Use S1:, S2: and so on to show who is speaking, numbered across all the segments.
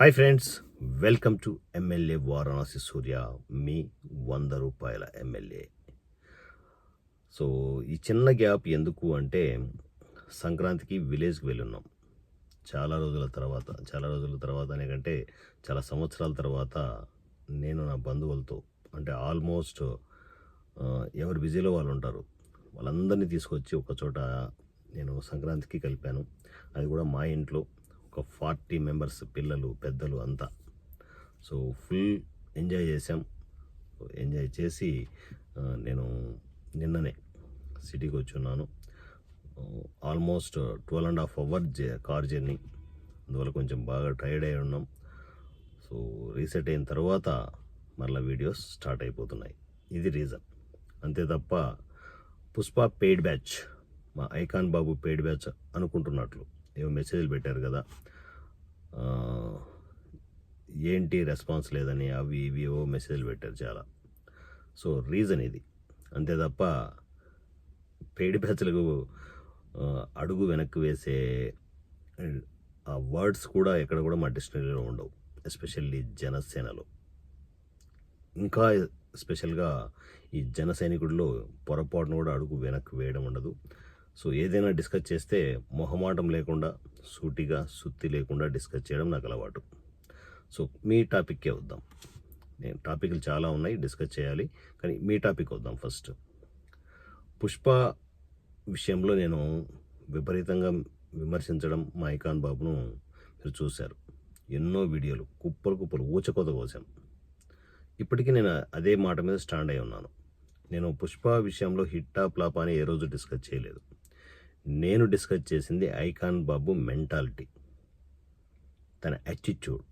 S1: Hi friends welcome to MLA Varanasi Surya మీ వంద రూపాయల MLA so ఈ చిన్న గ్యాప్ ఎందుకు అంటే సంక్రాంతికి విలేజ్కి వెళ్ళున్నాం. చాలా రోజుల తర్వాత చాలా రోజుల తర్వాత అనేకంటే చాలా సంవత్సరాల తర్వాత నేను నా బంధువులతో అంటే ఆల్మోస్ట్ ఎవరు బిజీలో వాళ్ళు ఉంటారు వాళ్ళందరినీ తీసుకొచ్చి ఒక చోట నేను సంక్రాంతికి కలిపాను. అది కూడా మా ఇంట్లో. ఒక ఫార్టీ మెంబర్స్ పిల్లలు పెద్దలు అంతా. సో ఫుల్ ఎంజాయ్ చేసాం ఎంజాయ్ చేసి నేను నిన్ననే సిటీకి వచ్చున్నాను. Almost twelve and half hour car journey. అందువల్ల కొంచెం బాగా టైర్డ్ అయి ఉన్నాం. సో రీసెట్ అయిన తర్వాత మళ్ళీ వీడియోస్ స్టార్ట్ అయిపోతున్నాయి. ఇది రీజన్. అంతే తప్ప పుష్ప పెయిడ్ బ్యాచ్ మా ఐకాన్ బాబు పెయిడ్ బ్యాచ్ అనుకుంటున్నట్లు. ఏవో మెసేజ్లు పెట్టారు కదా. ఏంటి రెస్పాన్స్ లేదని అవి ఇవి ఓ మెసేజ్లు పెట్టారు చాలా. సో రీజన్ ఇది. అంతే తప్ప పేడి పెచ్చలకు అడుగు వెనక్కి వేసే ఆ వర్డ్స్ కూడా ఎక్కడ కూడా మా డిక్షనరీలో ఉండవు. ఎస్పెషల్లీ జనసేనలో. ఇంకా స్పెషల్గా ఈ జన సైనికుడిలో పొరపాటును కూడా అడుగు వెనక్కి వేయడం ఉండదు. సో ఏదైనా డిస్కస్ చేస్తే మొహమాటం లేకుండా సూటిగా సుత్తి లేకుండా డిస్కస్ చేయడం నాకు అలవాటు. సో మీ టాపిక్కే వద్దాం. నేను టాపిక్లు చాలా ఉన్నాయి డిస్కస్ చేయాలి. కానీ మీ టాపిక్ వద్దాం ఫస్ట్. పుష్ప విషయంలో నేను విపరీతంగా విమర్శించడం మా ఐకాన్ బాబును మీరు చూశారు. ఎన్నో వీడియోలు కుప్పలు కుప్పలు ఊచకోత కోసాం. ఇప్పటికీ నేను అదే మాట మీద స్టాండ్ అయి ఉన్నాను. నేను పుష్ప విషయంలో హిట్టా ఫ్లాప్ అని ఏ రోజు డిస్కస్ చేయలేదు. నేను డిస్కస్ చేసింది ఐకాన్ బాబు మెంటాలిటీ. తన యాటిట్యూడ్.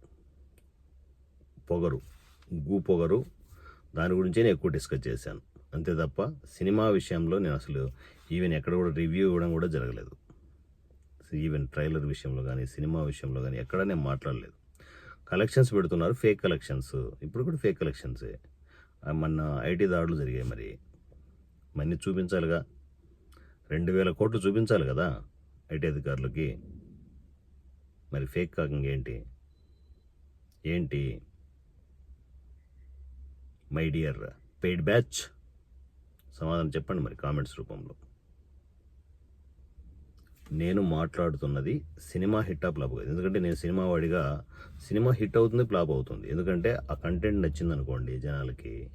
S1: పొగరు. గూ పొగరు. దాని గురించే నేను ఎక్కువ డిస్కస్ చేశాను. అంతే తప్ప సినిమా విషయంలో నేను అసలు ఈవెన్ ఎక్కడ కూడా రివ్యూ ఇవ్వడం కూడా జరగలేదు. ఈవెన్ ట్రైలర్ విషయంలో కానీ సినిమా విషయంలో కానీ ఎక్కడ నేను మాట్లాడలేదు. కలెక్షన్స్ పెడుతున్నారు. Fake collections. ఇప్పుడు కూడా ఫేక్ కలెక్షన్సే. మన మొన్న ఐటీ దాడులు జరిగాయి మరి. మన్ని చూపించాలిగా? రెండు వేల కోట్లు చూపించాలి కదా ఐటీ అధికారులకి. మరి ఫేక్ కాక ఏంటి? ఏంటి? మై డియర్ పెయిడ్ బ్యాచ్ సమాధానం చెప్పండి మరి కామెంట్స్ రూపంలో. నేను మాట్లాడుతున్నది సినిమా హిట్ ఆ ఫ్లాప్ కాదు ఎందుకంటే నేను సినిమా వాడిగా సినిమా హిట్ అవుతుంది ఫ్లాప్ అవుతుంది. ఎందుకంటే ఆ కంటెంట్ నచ్చింది అనుకోండి జనాలకి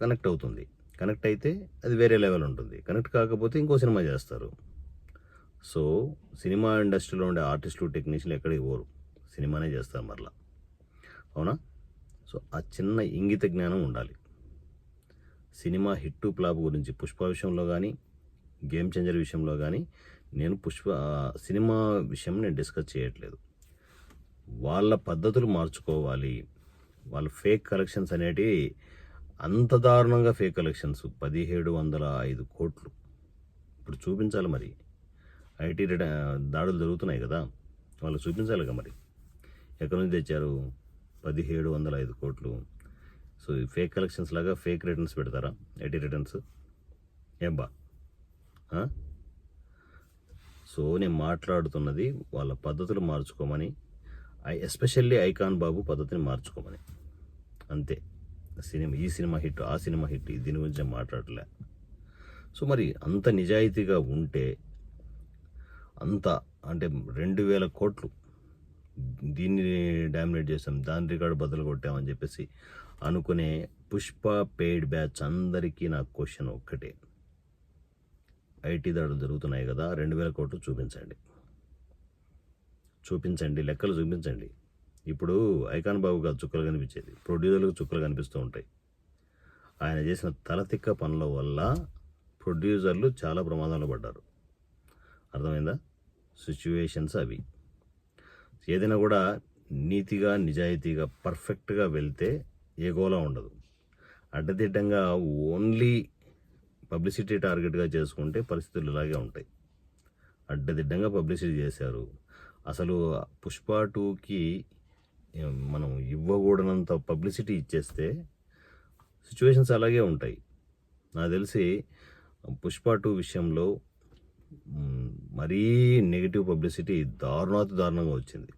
S1: కనెక్ట్ అవుతుంది. కనెక్ట్ అయితే అది వేరే లెవెల్ ఉంటుంది. కనెక్ట్ కాకపోతే ఇంకో సినిమా చేస్తారు. సో సినిమా ఇండస్ట్రీలో ఉండే ఆర్టిస్టులు టెక్నీషియన్లు ఎక్కడికి పోరు. సినిమానే చేస్తారు మరలా. అవునా? సో ఆ చిన్న ఇంగిత జ్ఞానం ఉండాలి. సినిమా హిట్టు ప్లాప్ గురించి పుష్ప విషయంలో కానీ గేమ్ చేంజర్ విషయంలో కానీ నేను పుష్ప సినిమా విషయం నేను డిస్కస్ చేయట్లేదు. వాళ్ళ పద్ధతులు మార్చుకోవాలి. వాళ్ళ ఫేక్ కలెక్షన్స్ అనేటివి అంత దారుణంగా ఫేక్ కలెక్షన్స్ పదిహేడు వందల ఐదు కోట్లు. ఇప్పుడు చూపించాలి మరి. ఐటీ రిటర్ దాడులు జరుగుతున్నాయి కదా. వాళ్ళు చూపించాలిగా మరి. ఎక్కడి నుంచి తెచ్చారు? పదిహేడు వందల ఐదు కోట్లు. సో ఈ ఫేక్ కలెక్షన్స్ లాగా ఫేక్ రిటర్న్స్ పెడతారా? ఐటీ రిటర్న్స్ ఏం బా సో నేను మాట్లాడుతున్నది వాళ్ళ పద్ధతులు మార్చుకోమని ఐ ఎస్పెషల్లీ ఐకాన్ బాబు పద్ధతిని మార్చుకోమని. అంతే. సినిమా ఈ సినిమా హిట్ ఆ సినిమా హిట్ దీని గురించి మాట్లాడలే. సో మరి అంత నిజాయితీగా ఉంటే అంత అంటే రెండు వేల కోట్లు దీన్ని డామినేట్ చేసాం దాని రికార్డు బదులు కొట్టామని చెప్పేసి అనుకునే పుష్ప పెయిడ్ బ్యాచ్ అందరికీ నా క్వశ్చన్ ఒక్కటే. ఐటీ దాడులు జరుగుతున్నాయి కదా రెండు వేల కోట్లు చూపించండి. చూపించండి లెక్కలు చూపించండి. ఇప్పుడు ఐకాన్ బాబు గారు చుక్కలు కనిపించేది. ప్రొడ్యూసర్లకు చుక్కలు కనిపిస్తూ ఉంటాయి. ఆయన చేసిన తలతిక్క పనుల వల్ల ప్రొడ్యూసర్లు చాలా ప్రమాదంలో పడ్డారు. అర్థమైందా? సిచ్యువేషన్స్ అవి. ఏదైనా కూడా నీతిగా నిజాయితీగా పర్ఫెక్ట్గా వెళ్తే ఏ గోలా ఉండదు. అడ్డదిడ్డంగా ఓన్లీ పబ్లిసిటీ టార్గెట్గా చేసుకుంటే పరిస్థితులు ఇలాగే ఉంటాయి. అడ్డదిడ్డంగా పబ్లిసిటీ చేశారు. అసలు పుష్ప టూకి మనం ఇవ్వకూడనంత పబ్లిసిటీ ఇచ్చేస్తే సిచ్యువేషన్స్ అలాగే ఉంటాయి. నాకు తెలిసి పుష్ప టూ విషయంలో మరీ నెగిటివ్ పబ్లిసిటీ దారుణాతి దారుణంగా వచ్చింది.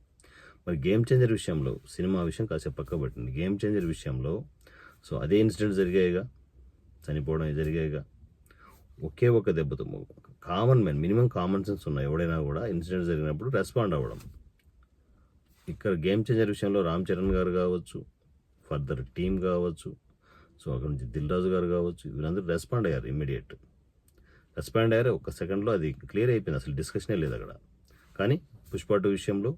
S1: మరి గేమ్ చేంజర్ విషయంలో సినిమా విషయం కాసేపు పక్క పెట్టింది గేమ్ చేంజర్ విషయంలో సో అదే ఇన్సిడెంట్ జరిగాయిగా చనిపోవడం జరిగాయిగా ఒకే ఒక దెబ్బతో common man minimum common sense ఉన్న ఎవడైనా కూడా ఇన్సిడెంట్ జరిగినప్పుడు రెస్పాండ్ అవ్వడం. ఇక్కడ గేమ్ చేంజర్ విషయంలో రామ్ చరణ్ గారు కావచ్చు ఫర్దర్ టీమ్ కావచ్చు సో అక్కడ నుంచి దిల్ రాజు గారు కావచ్చు వీళ్ళందరూ రెస్పాండ్ అయ్యారు ఇమ్మీడియట్. రెస్పాండ్ అయ్యారు ఒక సెకండ్లో అది క్లియర్ అయిపోయింది అసలు డిస్కషనే లేదు అక్కడ. కానీ పుష్ప టూ విషయంలో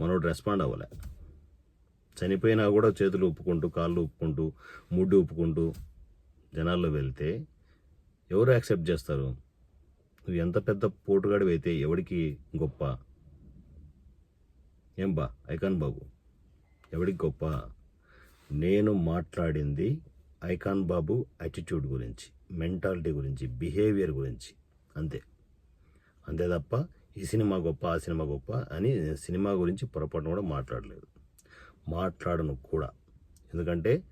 S1: మనోడు రెస్పాండ్ అవ్వలే. చనిపోయినా కూడా చేతులు ఒప్పుకుంటూ కాళ్ళు ఒప్పుకుంటూ ముడ్డు ఒప్పుకుంటూ జనాల్లో వెళ్తే ఎవరు యాక్సెప్ట్ చేస్తారు? నువ్వు ఎంత పెద్ద పోటుగాడివి అయితే ఎవడికి గొప్ప ఏం బా ఐకాన్ బాబు. ఎవడికి గొప్ప? నేను మాట్లాడింది ఐకాన్ బాబు యాటిట్యూడ్ గురించి మెంటాలిటీ గురించి బిహేవియర్ గురించి. అంతే. అంతే తప్ప ఈ సినిమా గొప్ప ఆ సినిమా గొప్ప అని సినిమా గురించి పొరపాటున కూడా మాట్లాడలేదు. మాట్లాడను కూడా. ఎందుకంటే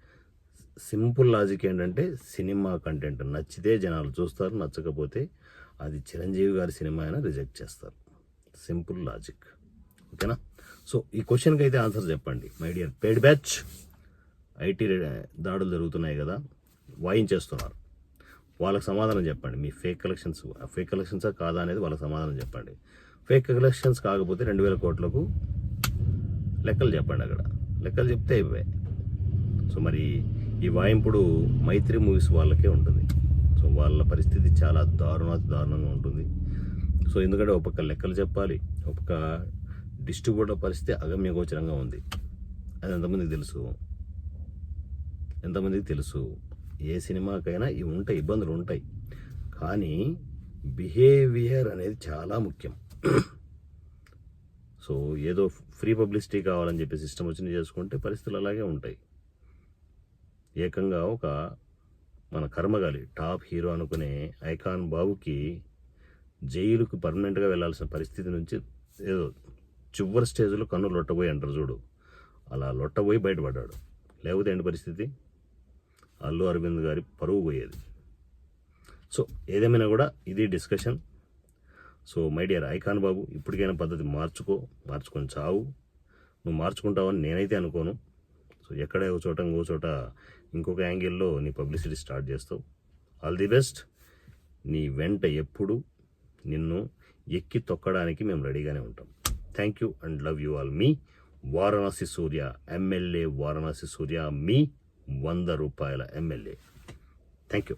S1: సింపుల్ లాజిక్ ఏంటంటే సినిమా కంటెంట్ నచ్చితే జనాలు చూస్తారు నచ్చకపోతే అది చిరంజీవి గారి సినిమా అయినా రిజెక్ట్ చేస్తారు. Simple logic. ఓకేనా? సో ఈ క్వశ్చన్కి అయితే ఆన్సర్ చెప్పండి my dear. Paid batch IT దాడులు జరుగుతున్నాయి కదా వాయించేస్తున్నారు. వాళ్ళకి సమాధానం చెప్పండి. మీ ఫేక్ కలెక్షన్స్ ఫేక్ కలెక్షన్సా కాదా అనేది వాళ్ళకి సమాధానం చెప్పండి. ఫేక్ కలెక్షన్స్ కాకపోతే రెండు వేల కోట్లకు లెక్కలు చెప్పండి అక్కడ. లెక్కలు చెప్తే ఇవే. సో మరి ఈ వాయింపుడు మైత్రి మూవీస్ వాళ్ళకే ఉంటుంది. సో వాళ్ళ పరిస్థితి చాలా దారుణ దారుణంగా ఉంటుంది. సో ఎందుకంటే ఒక పక్క లెక్కలు చెప్పాలి ఒక డిస్ట్రిబ్యూటర్ పరిస్థితి అగమ్యగోచరంగా ఉంది. అది ఎంతమందికి తెలుసు? ఎంతమందికి తెలుసు? ఏ సినిమాకైనా ఇవి ఉంటాయి ఇబ్బందులు ఉంటాయి. కానీ బిహేవియర్ అనేది చాలా ముఖ్యం. సో ఏదో ఫ్రీ పబ్లిసిటీ కావాలని చెప్పి సిస్టమ్ వచ్చింది చేసుకుంటే పరిస్థితులు అలాగే ఉంటాయి. ఏకంగా ఒక మన కర్మగాలి టాప్ హీరో అనుకునే ఐకాన్ బాబుకి జైలుకు పర్మనెంట్గా వెళ్ళాల్సిన పరిస్థితి నుంచి ఏదో చివరి స్టేజ్లో కన్ను లొట్టబోయి అంటారు చూడు. అలా లొట్టబోయి బయటపడ్డాడు. లేకపోతే ఏంటి పరిస్థితి? అల్లు అరవింద్ గారి పరువు పోయేది. సో ఏదేమైనా కూడా ఇది discussion. So my dear icon బాబు ఇప్పటికైనా పద్ధతి మార్చుకో మార్చుకొని చావు. నువ్వు మార్చుకుంటావని నేనైతే అనుకోను. సో ఎక్కడ ఒక చోట ఇంకో చోట ఇంకొక యాంగిల్లో నీ పబ్లిసిటీ స్టార్ట్ చేస్తావు. All the best. నీ వెంట ఎప్పుడు నిన్ను ఎక్కి తొక్కడానికి మేము రెడీగానే ఉంటాం. Thank you and love you all me Varanasi Surya MLA Varanasi Surya మీ వంద రూపాయల ఎమ్మెల్యే థ్యాంక్ యూ